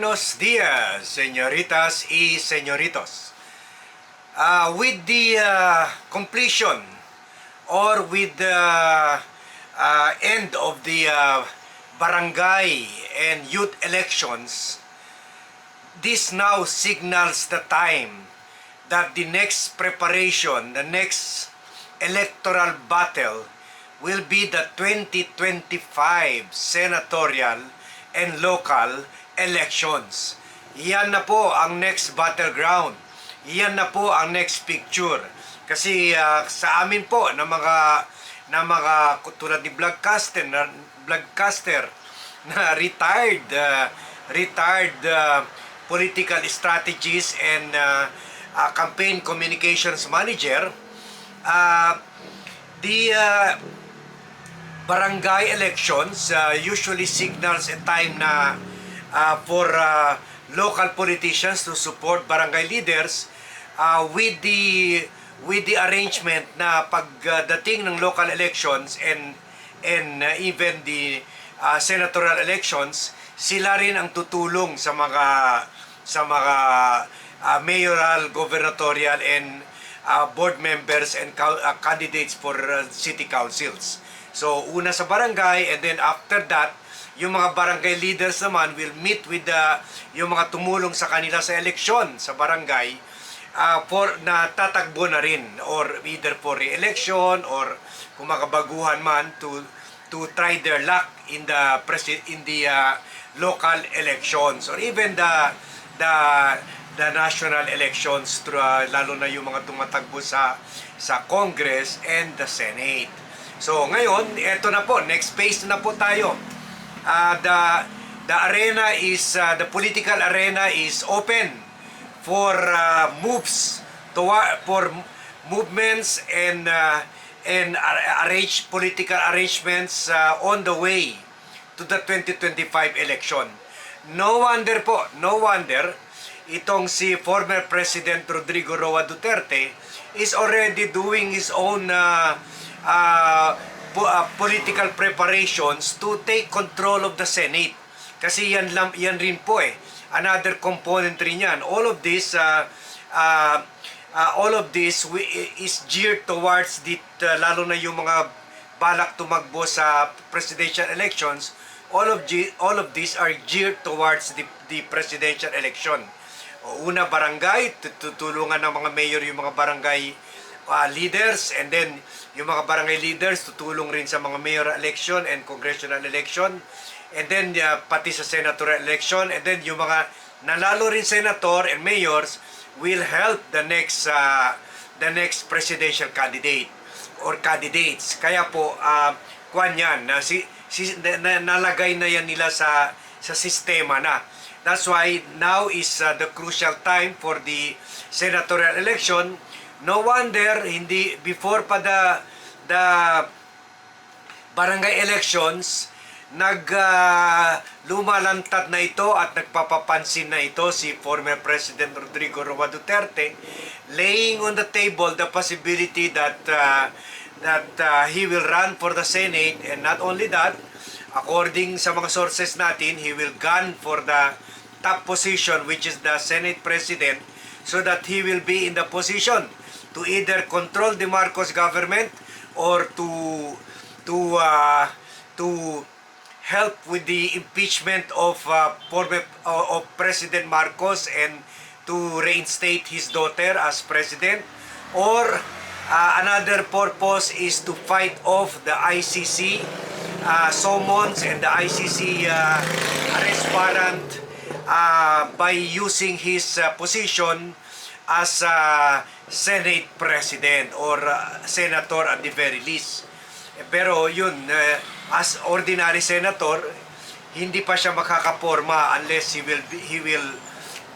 Buenos dias, señoritas y señoritos. Uh, with the uh, completion or with the uh, end of the uh, barangay and youth elections, this now signals the time that the next preparation, the next electoral battle will be the 2025 senatorial and local elections. Yan na po ang next battleground. Yan na po ang next picture. Kasi ah, sa amin po na mga na mga tulad ni Vlogcaster na Vlogcaster na retired ah, retired ah, political strategist and ah, ah, campaign communications manager uh, the uh, barangay elections uh, usually signals a time na uh, for uh, local politicians to support barangay leaders uh, with the with the arrangement na pagdating ng local elections and and uh, even the uh, senatorial elections sila rin ang tutulong sa mga sa mga uh, mayoral, gubernatorial and uh, board members and uh, candidates for uh, city councils. So una sa barangay and then after that yung mga barangay leaders naman will meet with the yung mga tumulong sa kanila sa eleksyon sa barangay uh, for na tatakbo na rin or either for re-election or kung makabaguhan man to to try their luck in the presi- in the uh, local elections or even the the the national elections uh, lalo na yung mga tumatagbo sa sa Congress and the Senate. So ngayon, eto na po, next phase na po tayo. Uh, the the arena is uh, the political arena is open for uh, moves to for movements and uh, and ar- arrange political arrangements uh, on the way to the 2025 election. No wonder po, no wonder itong si former President Rodrigo Roa Duterte is already doing his own uh, uh, uh, political preparations to take control of the Senate. Kasi yan, lam, yan rin po eh. Another component rin yan. All of this, uh, uh, uh, all of this wi- is geared towards the, uh, lalo na yung mga balak tumakbo sa presidential elections, all of all of these are geared towards the, the presidential election. O, Una barangay, tut- tutulungan ng mga mayor yung mga barangay uh, leaders and then yung mga barangay leaders tutulong rin sa mga mayor election and congressional election. And then uh, pati sa senatorial election. And then yung mga nanalo rin senator and mayors will help the next uh, the next presidential candidate or candidates. Kaya po uh, kwan yan na si, si na- nalagay na yan nila sa sa sistema na. That's why now is uh, the crucial time for the senatorial election no wonder hindi before pa the the barangay elections nag ah, lumalantad na ito at nagpapapansin na ito si former President Rodrigo Roa Duterte laying on the table the possibility that ah, that ah, he will run for the Senate. And not only that according sa mga sources natin he will gun for the top position which is the Senate President so that he will be in the position to either control the Marcos government or to to uh, to help with the impeachment of uh, uh, of President Marcos and to reinstate his daughter as president. Or uh, another purpose is to fight off the ICC uh, summons and the ICC uh, arrest warrant uh, by using his uh, position as uh, Senate President or uh, Senator at the very least. Eh, Pero yun, eh, as ordinary senator, hindi pa siya makakaporma unless he will he will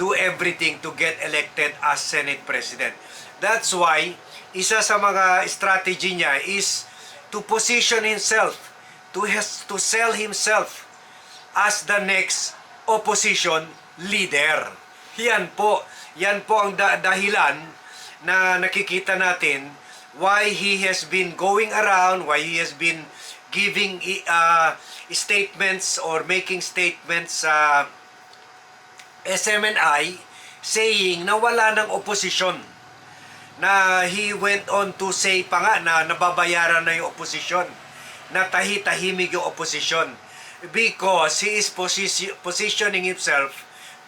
do everything to get elected as Senate President. That's why isa sa mga strategy niya is to position himself, to has to sell himself as the next opposition leader. Yan po, yan po ang da- dahilan na nakikita natin why he has been going around, why he has been giving uh, statements or making statements sa SMNI saying na wala ng opposition na he went on to say pa nga na nababayaran na yung opposition na tahi-tahimik yung opposition because he is posi- positioning himself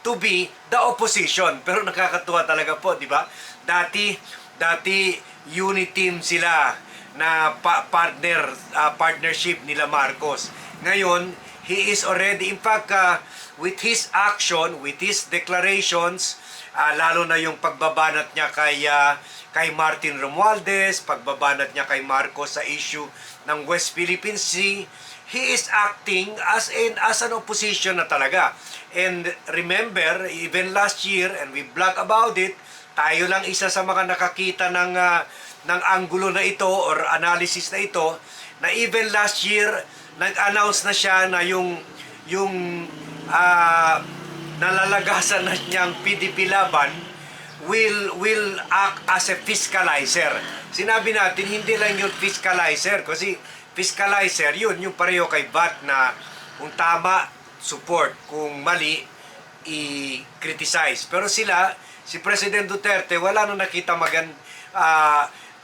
to be the opposition. Pero nakakatuwa talaga po di ba? Dati dati unity team sila na pa- partner ah, partnership nila Marcos. Ngayon he is already in fact ah, with his action with his declarations ah, lalo na yung pagbabanat niya kay ah, kay Martin Romualdez, pagbabanat niya kay Marcos sa issue ng West Philippine Sea, he is acting as in as an opposition na talaga. And remember, even last year and we blog about it, tayo lang isa sa mga nakakita ng ah, ng anggulo na ito or analysis na ito na even last year nag-announce na siya na yung yung ah, nalalagasan na niyang PDP laban will will act as a fiscalizer. Sinabi natin hindi lang yung fiscalizer kasi fiscalizer yun yung pareho kay VAT na kung tama support, kung mali i-criticize. Pero sila si President Duterte wala nang nakita magan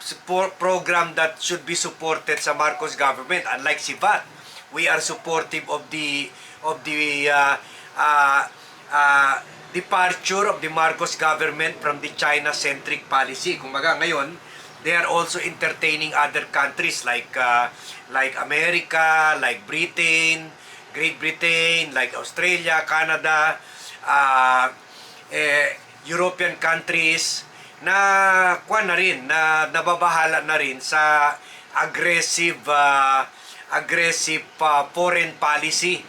support program that should be supported sa Marcos government unlike si VAT. We are supportive of the of the uh, uh, uh, departure of the Marcos government from the China-centric policy. Kung maga ngayon, they are also entertaining other countries like uh, like America, like Britain, Great Britain, like Australia, Canada, uh, eh, European countries na kuan na rin na nababahala na rin sa aggressive uh, aggressive uh, foreign policy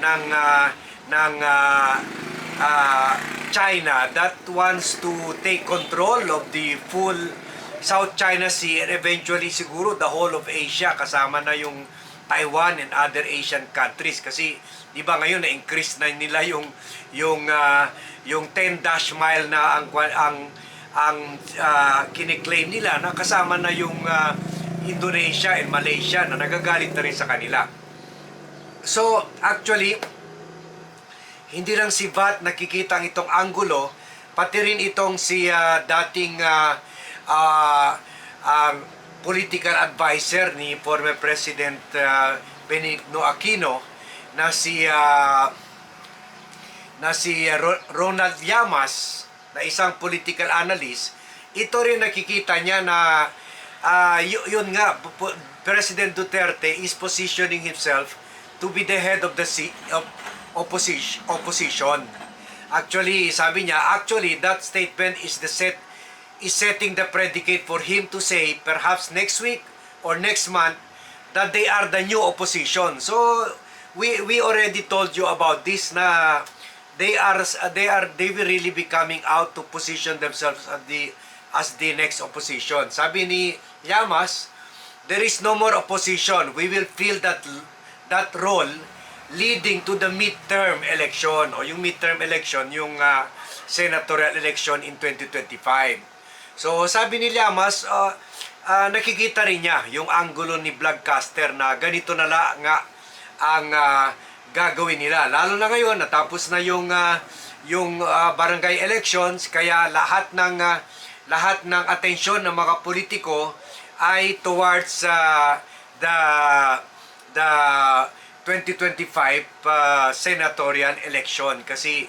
ng uh, ng uh, uh, China that wants to take control of the full South China Sea and eventually siguro the whole of Asia kasama na yung Taiwan and other Asian countries kasi di ba ngayon na increase na nila yung yung ah, yung 10 dash mile na ang ang ang ah, kiniklaim nila na kasama na yung ah, Indonesia and Malaysia na nagagalit na rin sa kanila. So, actually, hindi lang si VAT nakikita ang itong anggulo, pati rin itong si ah, dating ah, ah, ang political advisor ni former President ah, Benigno Aquino na si ah, na si Ro- Ronald Llamas na isang political analyst, ito rin nakikita niya na y- yun nga President Duterte is positioning himself to be the head of the of opposition opposition. Actually, sabi niya, actually that statement is the set is setting the predicate for him to say perhaps next week or next month that they are the new opposition. So we we already told you about this na they are they are they will really be coming out to position themselves as the as the next opposition. Sabi ni Llamas, there is no more opposition. We will fill that that role leading to the midterm election o yung midterm election yung ah, senatorial election in 2025. So sabi ni Llamas, ah, ah, nakikita rin niya yung anggulo ni Vlogcaster na ganito na la nga ang ah, gagawin nila. Lalo na ngayon natapos na yung ah, yung ah, barangay elections kaya lahat ng ah, lahat ng atensyon ng mga politiko ay towards ah, the the 2025 uh, senatorial election kasi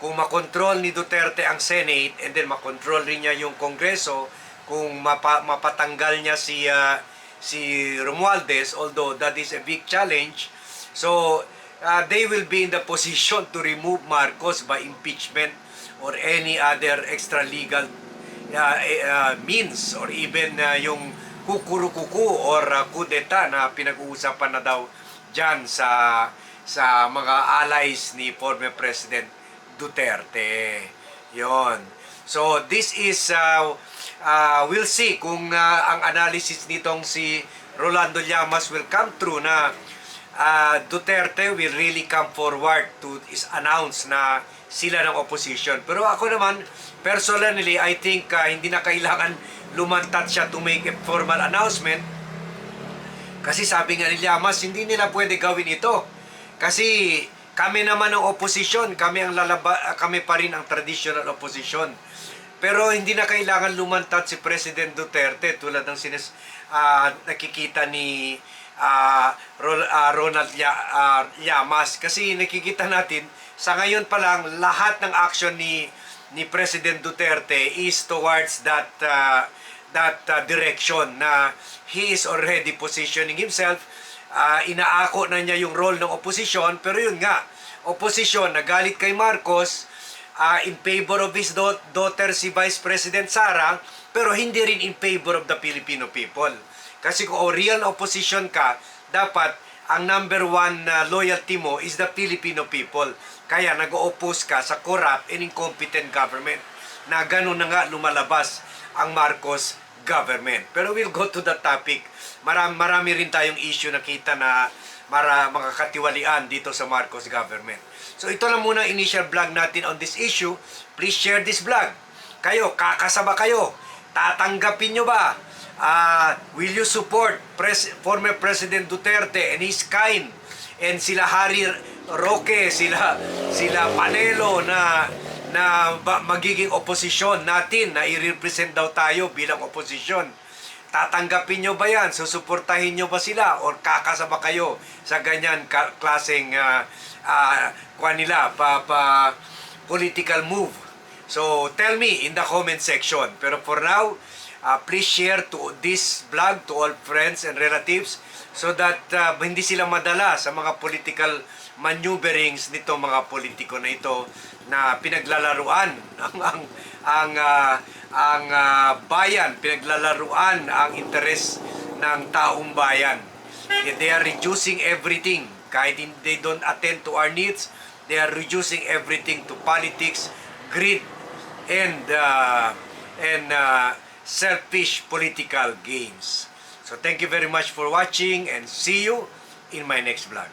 kung makontrol ni Duterte ang Senate and then makontrol rin niya yung Kongreso kung mapa, mapatanggal niya si uh, si Romualdez although that is a big challenge. So uh, they will be in the position to remove Marcos by impeachment or any other extra legal uh, uh, means or even uh, yung kukurukuku or uh, kudeta na pinag-uusapan na daw dyan sa sa mga allies ni former President Duterte. Yon. So this is uh, uh, we'll see kung uh, ang analysis nitong si Rolando Llamas will come true na uh, Duterte will really come forward to is announce na sila ng opposition. Pero ako naman, personally, I think uh, hindi na kailangan lumantat siya to make a formal announcement kasi sabi nga ni Llamas, hindi nila pwede gawin ito. Kasi Kami naman ang oposisyon, kami ang lalaba, ah, kami pa rin ang traditional opposition. Pero hindi na kailangan lumantad si President Duterte tulad ng sinas ah, nakikita ni ah, Ronald Ya- Llamas kasi nakikita natin sa ngayon pa lang lahat ng action ni ni President Duterte is towards that ah, that ah, direction na he is already positioning himself Ah, inaako na niya yung role ng oposisyon pero yun nga oposisyon nagalit kay Marcos ah, in favor of his daugh- daughter si Vice President Sara pero hindi rin in favor of the Filipino people. Kasi kung real na opposition ka dapat ang number one na loyalty mo is the Filipino people. Kaya nag-oppose ka sa corrupt and incompetent government. Na ganun na nga lumalabas ang Marcos government. Pero we'll go to that topic. Marami, marami rin tayong issue na kita na mara, mga katiwalian dito sa Marcos government. So ito lang muna initial vlog natin on this issue. Please share this vlog. Kayo, kakasaba kayo. Tatanggapin nyo ba? Ah, will you support Pres- former President Duterte and his kind? And sila Harry Roque, sila sila Panelo na na magiging oposisyon natin na i-represent daw tayo bilang oposisyon. Tatanggapin nyo ba yan? Susuportahin nyo ba sila? Or kakasama kayo sa ganyan klaseng uh, kuha nila, pa, pa, political move? So, tell me in the comment section. Pero for now, uh, please share to this vlog to all friends and relatives so that uh, hindi sila madala sa mga political maneuverings nito mga politiko na ito na pinaglalaruan ang ang ang ah, ang ah, bayan pinaglalaruan ang interes ng taong bayan. They are reducing everything. Kahit they don't attend to our needs they are reducing everything to politics greed and uh, and uh, selfish political gains so thank you very much for watching and see you in my next vlog